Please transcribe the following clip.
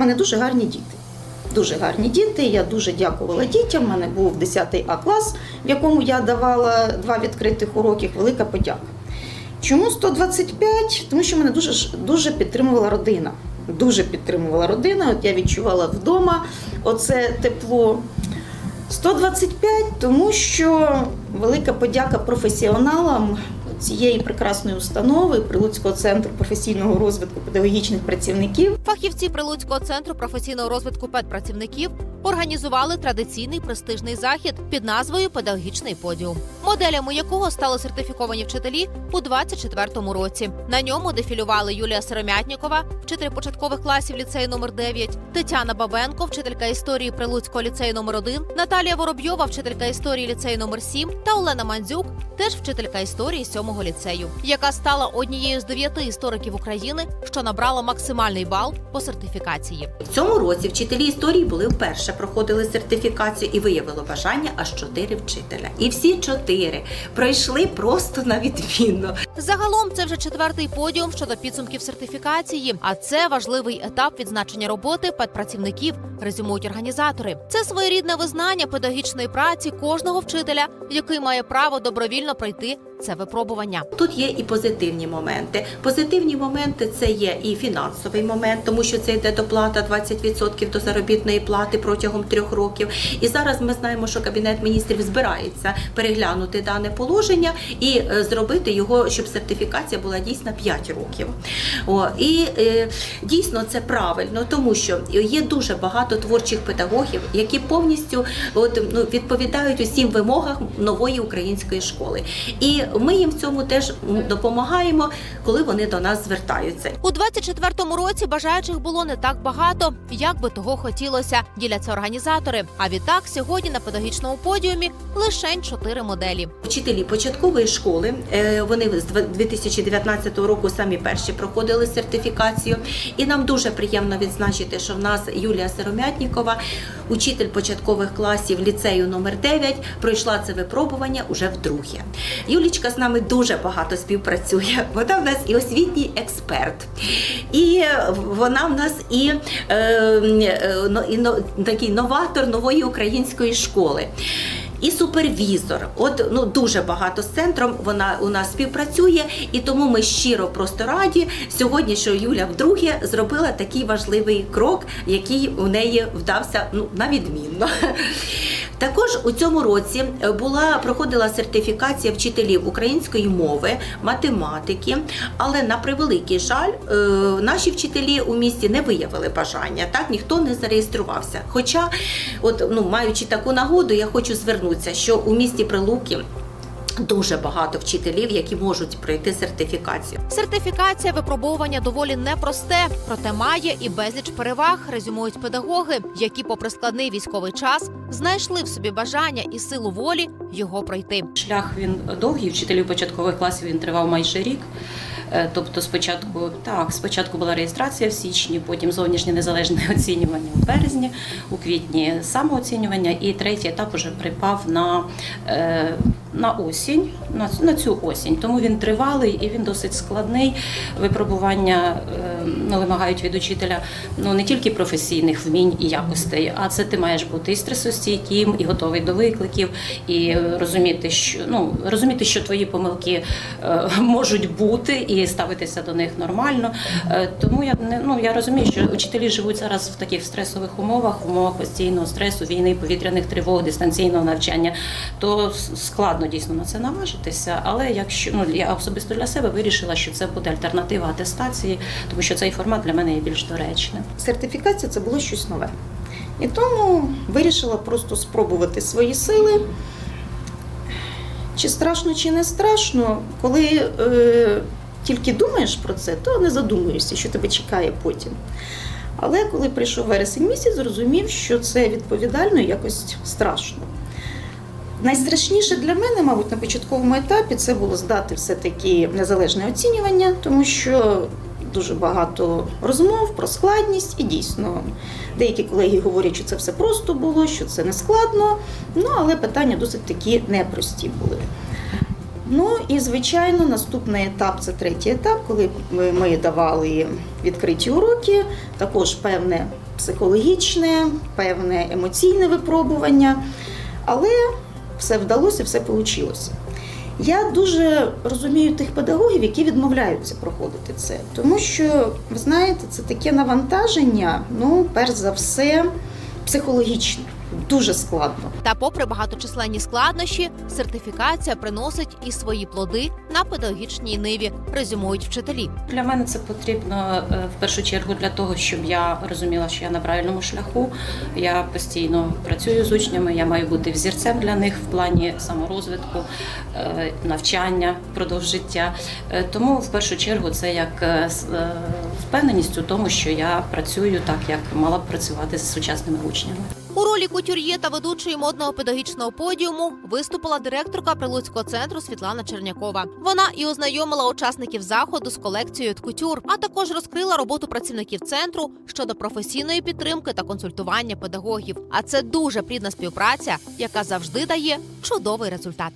мене дуже гарні діти. Дуже гарні діти. Я дуже дякувала дітям. У мене був 10 А клас, в якому я давала два відкритих уроки. Велика подяка. Чому 125? Тому що мене дуже дуже підтримувала родина. Дуже підтримувала родина. От я відчувала вдома оце тепло. 125, тому що велика подяка професіоналам цієї прекрасної установи Прилуцького центру професійного розвитку педагогічних працівників. Фахівці Прилуцького центру професійного розвитку педпрацівників організували традиційний престижний захід під назвою Педагогічний подіум, моделями якого стали сертифіковані вчителі у 24-му році. На ньому дефілювали Юлія Сиромятнікова, вчитель початкових класів ліцею номер 9, Тетяна Бабенко, вчителька історії Прилуцького ліцею номер 1, Наталія Воробйова, вчителька історії ліцею номер 7 та Олена Мандзюк, теж вчителька історії 7-го ліцею, яка стала однією з дев'яти істориків України, що набрала максимальний бал по сертифікації. В цьому році вчителі історії були вперше, проходили сертифікацію і виявило бажання аж чотири вчителя. І всі чотири пройшли просто на відмінно. Загалом це вже четвертий подіум щодо підсумків сертифікації. А це важливий етап відзначення роботи педпрацівників, резюмують організатори. Це своєрідне визнання педагогічної праці кожного вчителя, який має право добровільно пройти це випробування. Тут є і позитивні моменти. Позитивні моменти це є і фінансовий момент, тому що це йде доплата 20% до заробітної плати протягом трьох років. І зараз ми знаємо, що кабінет міністрів збирається переглянути дане положення і е, зробити його, щоб сертифікація була дійсно 5 років. О, і е, дійсно це правильно, тому що є дуже багато творчих педагогів, які повністю от, ну, відповідають усім вимогам нової української школи. І ми їм в цьому теж допомагаємо, коли вони до нас звертаються. У 24-му році бажаючих було не так багато, як би того хотілося. Діляться організатори. А відтак сьогодні на педагогічному подіумі лишень чотири моделі. Вчителі початкової школи е, вони з 2019 року самі перші проходили сертифікацію. І нам дуже приємно відзначити, що в нас Юлія Сиромятнікова, учитель початкових класів ліцею номер 9, пройшла це випробування уже вдруге. Юлічка з нами дуже багато співпрацює. Вона в нас і освітній експерт, і вона в нас і, е, е, но- і но- такий новатор нової української школи. І супервізор, от ну дуже багато з центром вона у нас співпрацює, і тому ми щиро просто раді сьогодні, що Юля вдруге зробила такий важливий крок, який у неї вдався ну на відмінно. Також у цьому році була проходила сертифікація вчителів української мови, математики, але на превеликий жаль, е, наші вчителі у місті не виявили бажання. Так ніхто не зареєструвався. Хоча, от ну маючи таку нагоду, я хочу звернутися, що у місті Прилуки. Дуже багато вчителів, які можуть пройти сертифікацію. Сертифікація випробовування доволі непросте, проте має і безліч переваг, резюмують педагоги, які, попри складний військовий час, знайшли в собі бажання і силу волі його пройти. Шлях він довгий, вчителів початкових класів він тривав майже рік. Е, Тобто, спочатку так, спочатку була реєстрація в січні, потім зовнішнє незалежне оцінювання у березні, у квітні самооцінювання, і третій етап уже припав на, е, на осінь, на, цю осінь. Тому він тривалий і він досить складний. Випробування ну, вимагають від учителя ну, не тільки професійних вмінь і якостей, а це ти маєш бути і стресостійким, і готовий до викликів, і розуміти, що ну розуміти, що твої помилки е, можуть бути, і ставитися до них нормально. Е, тому я не ну я розумію, що учителі живуть зараз в таких стресових умовах, в умовах постійного стресу, війни, повітряних тривог, дистанційного навчання. То с- складно дійсно на це наважитися. Але якщо ну я особисто для себе вирішила, що це буде альтернатива атестації, тому що цей формат для мене є більш доречним. Сертифікація це було щось нове. І тому вирішила просто спробувати свої сили. Чи страшно, чи не страшно, коли е, тільки думаєш про це, то не задумуєшся, що тебе чекає потім. Але коли прийшов вересень місяць, зрозумів, що це відповідально якось страшно. Найстрашніше для мене, мабуть, на початковому етапі це було здати все-таки незалежне оцінювання, тому що дуже багато розмов про складність, і дійсно деякі колеги говорять, що це все просто було, що це не складно. Ну але питання досить такі непрості були. Ну і звичайно, наступний етап це третій етап, коли ми давали відкриті уроки, також певне психологічне, певне емоційне випробування, але все вдалося, все вийшло. Я дуже розумію тих педагогів, які відмовляються проходити це, тому що ви знаєте, це таке навантаження, ну, перш за все, психологічне, дуже складно. Та, попри багаточисленні складнощі, сертифікація приносить і свої плоди на педагогічній ниві, резюмують вчителі. Для мене це потрібно е, в першу чергу для того, щоб я розуміла, що я на правильному шляху. Я постійно працюю з учнями, я маю бути взірцем для них в плані саморозвитку, е, навчання впродовж життя. Е, Тому в першу чергу це як впевненість у тому, що я працюю так, як мала б працювати з сучасними учнями. У ролі кутюр'є та ведучої модного педагогічного подіуму виступила директорка Прилуцького центру Світлана Чернякова. Вона і ознайомила учасників заходу з колекцією ткутюр, а також розкрила роботу працівників центру щодо професійної підтримки та консультування педагогів. А це дуже плідна співпраця, яка завжди дає чудовий результат.